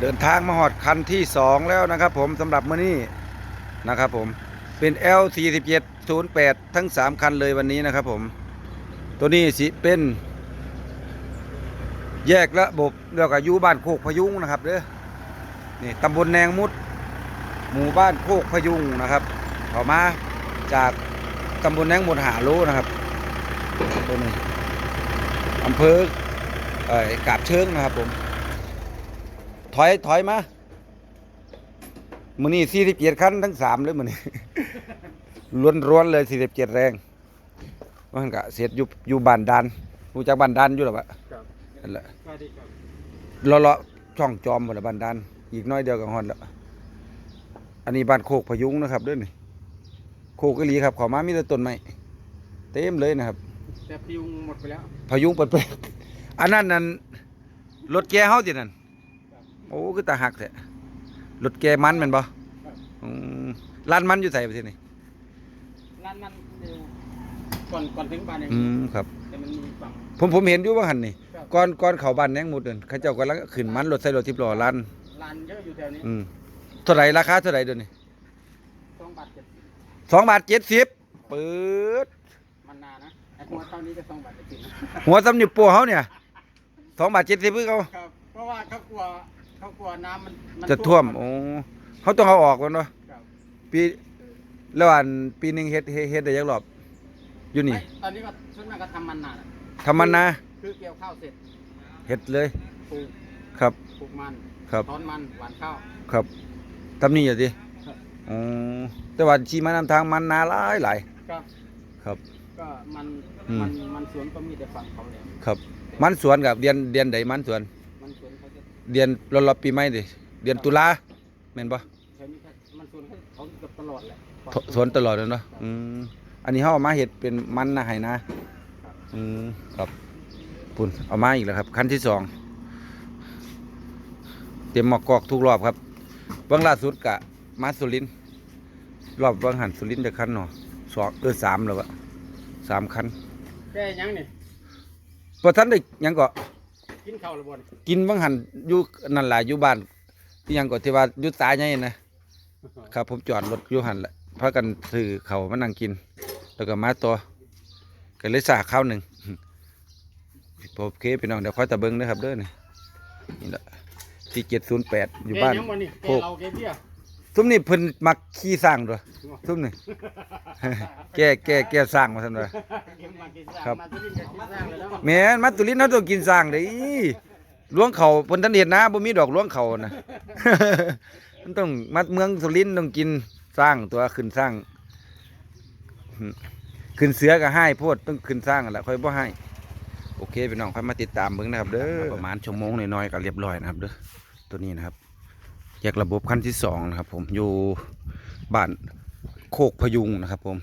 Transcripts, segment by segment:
เดินทางมาหอดคันที่สองแล้วนะครับผมสำหรับมื้อนี้นะครับผมเป็น L 4 7 0 8 ทั้ง 3 คันเลยวันนี้นะครับผม ตัวนี้สิเป็น แยกระบบเรียกว่าอยู่บ้านโคกพยุงนะครับเด้อนี่ตำบลแนงมุด หมู่บ้านโคกพยุงนะครับออกมาจากตำบลแนงมุดหาโลนะครับตัวนี้อำเภอเอกาบเชิงนะครับผม ถอยถอยมามือนี้สี่สิบเจ็ดคันทั้งสามเลยมือนี้ล้วนร้วนๆเลยสี่สิบเจ็ดแรงมันก็เสร็จอยู่อยู่บ้านดันรู้จักบ้านดันอยู่หรอปะครับนั่นแหละสวัสดีครับเลาะเลาะช่องจอมหมดละบ้านดันอีกน้อยเดียวกับฮอนแล้วอันนี้บ้านโคกพยุงนะครับเด้วยนี่โคกอีหลีครับเขอมามีแต่ต้นไม้เต็มเลยนะครับแต่พิวหมดไปแล้วพยุงเปิดเปยอันนั้นนั่นรถแกเฮาจินั่น โอ้คือตาหักแท้รถแกมันแม่นบ่อืมร้านมันอยู่ไสประเทศนี้ร้านมันเร็วก่อนก่อนถึงบ้านเองอืมครับ แต่มันมีฝั่ง ผมผมเห็นอยู่ว่าหันนี่ครับ ก่อนก่อนเข้าบ้านแหนงหมุดนั่นเขาเจ้ากำลังขึ้นมันรถใส่รถทิพล้อร้านร้านเยอะอยู่แถวนี้อืมเท่าไหร่ราคาเท่าไหร่เดี๋ยวนี้สองบาทเจ็ดสองบาทเจ็ดสิบเปิดมันนานนะไอ้หัวเท่านี้ก็สองบาทเจ็ดสิบนะหัวสำนิบปัวเขาเนี่ยสองบาทเจ็ดสิบเพื่อเขาครับ เพราะว่าเขากลัว เขากลัวน้ำมันนจะท่วมโอ้เขาต้องเอาออกก่อนเนาะครับปีแล้วอันปีหนึ่งเฮ็ดเฮ็ดเฮ็ดได้ยักรอบอยู่นี่ไม่ตอนนี้ก็ส่วนมากก็ทำมันนานอะทำมันนะคือเกี่ยวข้าวเสร็จเฮ็ดเลยปลูกครับ ปลูกมันครับ ถอนมันหวานข้าว ครับทำนี่อย่าดิครับ อ๋อแต่ว่าชีมานำทางมันนาหลายหลายครับครับ ก็มันอืม มันมันสวนก็มีแต่ฝั่งเขาเลยครับ มันสวนกับเดือนเดือนใดมันสวนมันสวน เขาจะเดือนรอบๆปีใหม่ดิเดือนตุลาแม่นบ่แถวนี้ก็มันสวนเขาเขาเกือบตลอดแหละทสวนตลอดเลยเนาะอืมอันนี้เฮาเอามาเฮ็ดเป็นมันนะให้นะอืมครับปุ่นเอามาอีกแล้วครับคันที่สองเตรียมหมอกกอกทุกรอบครับเบื้องล่าสุดกะมาสุรินทร์รอบเบื้องหันสุรินทร์เด็กคันเนาะสองเออสามแล้ววะสามคันแกยังนี่พอท่านได้หยังก็ กินข้าวหรือบ่นกินเบื้องหันอยู่นั่นแหละอยู่บ้านที่หยังก็ที่ว่าอยู่ตายไงนะครับผมจอดรถอยู่หันแหละพากันซื้อเขาวมานั่งกิน แล้วก็มาตัวก็เลยสาข้าวหนึ่งโอเคพี่น้องเดี๋ยวค่อยตะเบิงนะครับเด้อนี่นี่แหละที่เจ็ดศูนย์แปดอยู่บ้านแกยังบ่นี่แกโคกเราแกเบี้ย ทุ่มนี่เพิ่นมักขี้สร้างด้วยทุ่มนี่ แก่แก่แก่สร้างมาท่านว่าเก็บมากินครับมาที่นี่ก็กินสร้างเลยแล้วแม่นมาตุลินเขาต้องกินสร้างเด้ล้วงเขาเพิ่นทันเห็นนะบ่มีดอกล้วงเขานะมันต้องมาเมืองสุรินทร์ต้องกินสร้างตัวขึ้นสร้างขึ้นเสือก็ให้โพดต้องขึ้นสร้างนั่นแหละค่อยบ่ให้โอเคพี่น้องค่อยมาติดตามเบิ่งนะครับเด้อประมาณชั่วโมงน้อยๆก็เรียบร้อยนะครับเด้อตัวนี้นะครับ แยกระบบขั้นที่สองนะครับ ผมอยู่บ้านโคกพยุงนะครับ ผม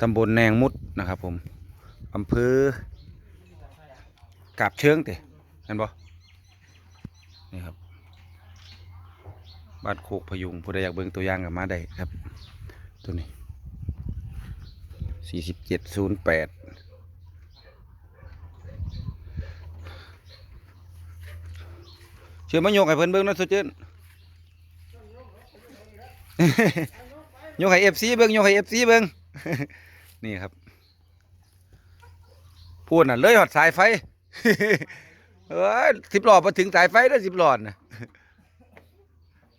ตำบลแนงมุดนะครับ ผมอำเภอกาบเชิงเตะเห็นบ่นี่ครับบ้านโคกพยุงผู้ใดอยากเบิ่งตัวอย่างกับมาได้ครับ ตัวนี้สี่สิบเจ็ดศูนย์แปดเชื่อมายกให้เพิ่นเบิ่งนะสุดเจน ยกให้เอฟซีเบิ้งยกให้เอฟซีเบิ้งนี่ครับ พูดน่ะ เลยหอดสายไฟเอ้ยสิบหลอดมาถึงสายไฟได้สิบหลอดนะ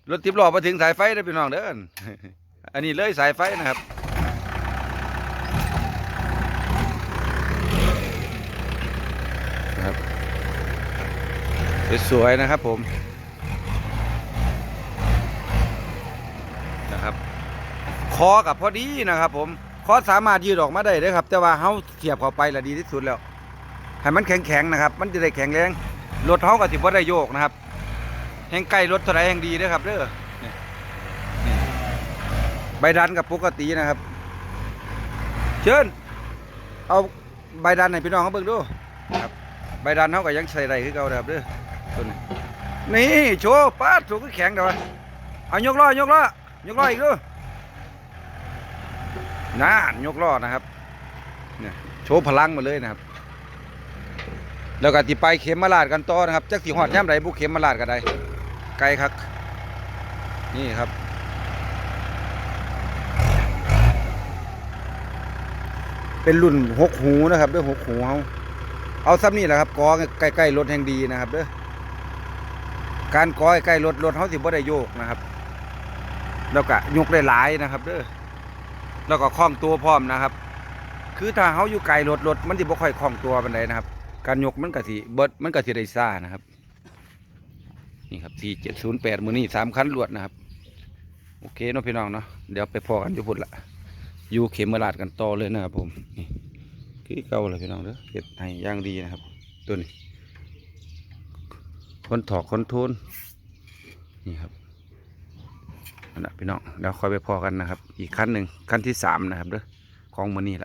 รถสิบหลอดมาถึงสายไฟได้พี่น้องเด้ออันนี้เลยสายไฟนะครับนะครับสวยๆนะครับผม นะครับ คอกับพอดีนะครับ ผมคอสามารถยืดออกมาได้เลยครับ แต่ว่าเฮาเสียบเข้าไปละดีที่สุดแล้วให้มันแข็งๆนะครับ มันจะได้แข็งแรงรถเฮาก็สิบ่ได้โยกนะครับ แห่งใกล้รถเท่าไรแห่งดีเด้อครับเด้อใบดันกับปกตินะครับ เชิญเอาใบดันให้พี่น้องเขาเบิ่งดูครับใบดันเฮาก็ยังใส่ได้คือเก่าครับเด้อตัวนี้นี่โชว์ป้าดถูกคือแข็งเด้อวเอายกล้อยกล้อยกล้ออีกดู น่านยกล้อนะครับเนี่ยโชว์พลังมาเลยนะครับ แล้วก็สิไปเข็มมาลาดกันต่อนะครับจักสิฮอดย่ำใดบุเข็มมาลาดก็ได้ไกลครับนี่ครับเป็นรุ่นหกหูนะครับเด้อหกหูเฮาเอาซ้ำนี่แหละครับกอใกล้ๆรถแห่งดีนะครับเด้อการกอใกล้ๆรถรถเฮาสิบ่ได้โยกนะครับ แล้วก็ยกได้หลายนะครับเด้อ แล้วก็คล่องตัวพร้อมนะครับ คือถ้าเฮาอยู่ไกลรถรถมันสิบ่ค่อยคล่องตัวปานใดนะครับ การยกมันก็สิเบิดมันก็สิได้ซ่านะครับ นี่ครับ4708มื้อนี้สามคันรวดนะครับ โอเคเนาะพี่น้องเนาะเดี๋ยวไปพอกันอยู่พุ่นละอยู่เข็มมาลาดกันต่อเลยนะครับผมนี่คือเก่าเลยพี่น้องเด้อเฮ็ดให้ย่างดีนะครับ ตัวนี้คนถอกคนโทนนี่ครับ นะพี่น้องแล้วค่อยไปพอกันนะครับ อีกขั้นหนึ่งขั้นที่สามนะครับเด้อของมือนี่แหละ